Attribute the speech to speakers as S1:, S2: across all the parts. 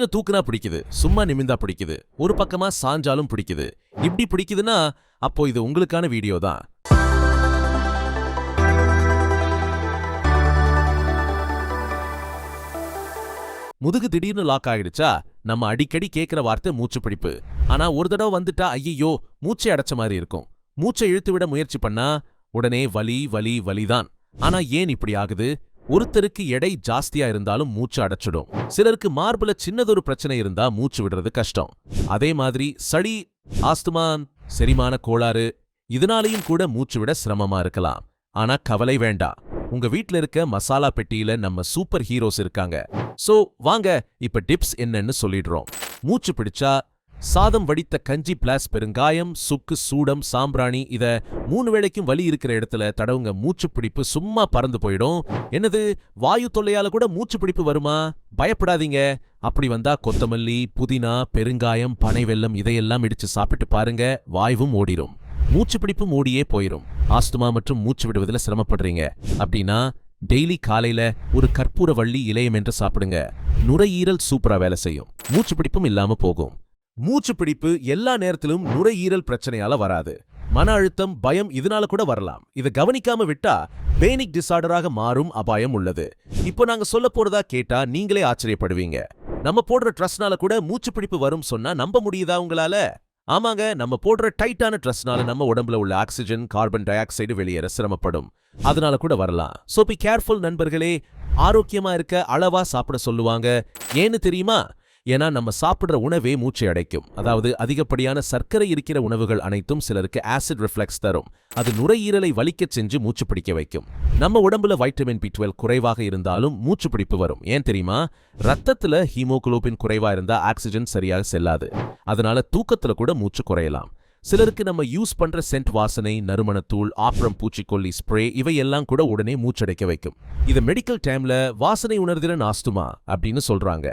S1: கொஞ்சம் தூக்குனா பிடிக்குது சும்மா நிமிந்தா பிடிக்குது ஒரு பக்கமா சாஞ்சாலும் பிடிக்குது. இப்படி பிடிக்குதுன்னா அப்போ இது உங்களுக்கான வீடியோ தான். முதுகு திடீர்னு லாக் ஆகிடுச்சா நம்ம அடிக்கடி கேட்கிற வார்த்தை மூச்சு பிடிப்பு ஆனா ஒரு தடவை வந்துட்டா ஐயையோ மூச்சை அடைச்ச மாதிரி இருக்கும். மூச்சை இழுத்து விட முயற்சி பண்ணா உடனே வலி வலி வலிதான். ஆனா ஏன் இப்படி ஆகுது? ஒருத்தருக்கு எடை ஜாஸ்தியா இருந்தாலும் மூச்சு அடைச்சிடும். சிலருக்கு மார்புல சின்னதொரு பிரச்சனை இருந்தா மூச்சு விடுறது கஷ்டம். அதே மாதிரி சளி ஆஸ்துமான் செரிமான கோளாறு இதனாலையும் கூட மூச்சு விட சிரமமா இருக்கலாம். ஆனா கவலை வேண்டாம். உங்க வீட்ல இருக்க மசாலா பெட்டியில நம்ம சூப்பர் ஹீரோஸ் இருக்காங்க. சோ வாங்க இப்ப டிப்ஸ் என்னன்னு சொல்லிடுறோம். மூச்சு பிடிச்சா சாதம் வடித்த கஞ்சி பிளாஸ் பெருங்காயம் சுக்கு சூடம் சாம்பிராணி இத மூணு வேளைக்கும் வலி இருக்கிற இடத்துல தடவுங்க மூச்சு பிடிப்பு சும்மா பறந்து போயிடும். என்னது வாயு தொல்லையால கூட மூச்சு பிடிப்பு வருமா? பயப்படாதீங்க. அப்படி வந்தா கொத்தமல்லி புதினா பெருங்காயம் பனை வெல்லம் இதையெல்லாம் இடிச்சு சாப்பிட்டு பாருங்க வாய்வும் ஓடிரும். மூச்சு பிடிப்பு மூடியே போயிரும். ஆஸ்துமா மற்றும் மூச்சு விடுவதில் சிரமப்படுறீங்க. அப்படின்னா டெய்லி காலையில ஒரு கற்பூர வள்ளி இலையம் என்று சாப்பிடுங்க. நுரையீரல் சூப்பரா வேலை செய்யும். மூச்சு பிடிப்பும் இல்லாம போகும். மூச்சு பிடிப்பு எல்லா நேரத்திலும் நுரையீரல் பிரச்சனையால வராது. மன அழுத்தம் பயம் இதனால கூட வரலாம். இதை கவனிக்காம விட்டா பேனிக் டிசார்டராக மாறும் அபாயம் உள்ளது. இப்போ நாங்க சொல்ல போறதா கேட்டா நீங்களே ஆச்சரியப்படுவீங்க. நம்ம போடுற ட்ரெஸ்னால கூட மூச்சு பிடிப்பு வரும் சொன்னா நம்ப முடியுதா உங்களால? ஆமாங்க நம்ம போடுற டைட்டான ட்ரெஸ்னால நம்ம உடம்புல உள்ள ஆக்சிஜன் கார்பன் டை ஆக்சைடு வெளியேற சிரமப்படும். அதனால கூட வரலாம். சோ பி கேர்ஃபுல் நண்பர்களே. ஆரோக்கியமா இருக்க அளவா சாப்பிட சொல்லுவாங்க. ஏன்னு தெரியுமா? ஏன்னா நம்ம சாப்பிட்ற உணவே மூச்சை அடைக்கும். அதாவது அதிகப்படியான சர்க்கரை இருக்கிற உணவுகள் அனைத்தும் சிலருக்கு ஆசிட் ரிஃப்ளெக்ஸ் தரும். அது நுரையீரலை வலிக்கச் செஞ்சு மூச்சு பிடிக்க வைக்கும். நம்ம உடம்புல வைட்டமின் பி டுவெல் குறைவாக இருந்தாலும் மூச்சு பிடிப்பு வரும். ஏன் தெரியுமா? ரத்தத்துல ஹீமோகுளோபின் குறைவா இருந்தா ஆக்சிஜன் சரியாக செல்லாது. அதனால தூக்கத்துல கூட மூச்சு குறையலாம். சிலருக்கு நம்ம யூஸ் பண்ற சென்ட் வாசனை நறுமணத்தூள் ஆப்ரம் பூச்சிக்கொல்லி ஸ்ப்ரே இவையெல்லாம் கூட உடனே மூச்சடைக்க வைக்கும். இது மெடிக்கல் டைம்ல வாசனை உணர்திறன் ஆஸ்துமா அப்படின்னு சொல்றாங்க.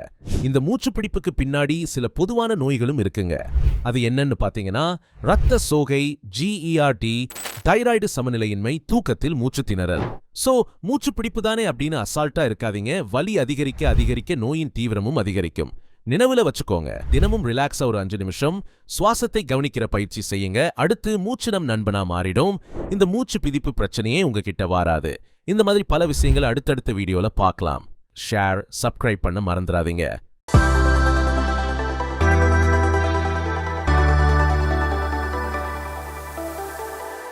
S1: இந்த மூச்சு பிடிப்புக்கு பின்னாடி சில பொதுவான நோய்களும் இருக்குங்க. அது என்னன்னு பாத்தீங்கன்னா ரத்த சோகை ஜிஇஆர்டி தைராய்டு சமநிலையின்மை தூக்கத்தில் மூச்சு திணறல். சோ மூச்சு பிடிப்பு தானே அப்படின்னு அசால்ட்டா இருக்காதீங்க. வலி அதிகரிக்க அதிகரிக்க நோயின் தீவிரமும் அதிகரிக்கும். நினைவுல வச்சுக்கோங்க. தினமும் ரிலாக்ஸா ஒரு அஞ்சு நிமிஷம். சுவாசத்தை கவனிக்கிற பயிற்சி செய்யுங்க. அடுத்து மூச்சு நம் நண்பனா மாறிடும். இந்த மூச்சு பிதிப்பு பிரச்சனையே உங்ககிட்ட வாராது. இந்த மாதிரி பல விஷயங்களை அடுத்தடுத்த வீடியோல பார்க்கலாம். ஷேர் சப்ஸ்கிரைப் பண்ண மறந்துடாதீங்க.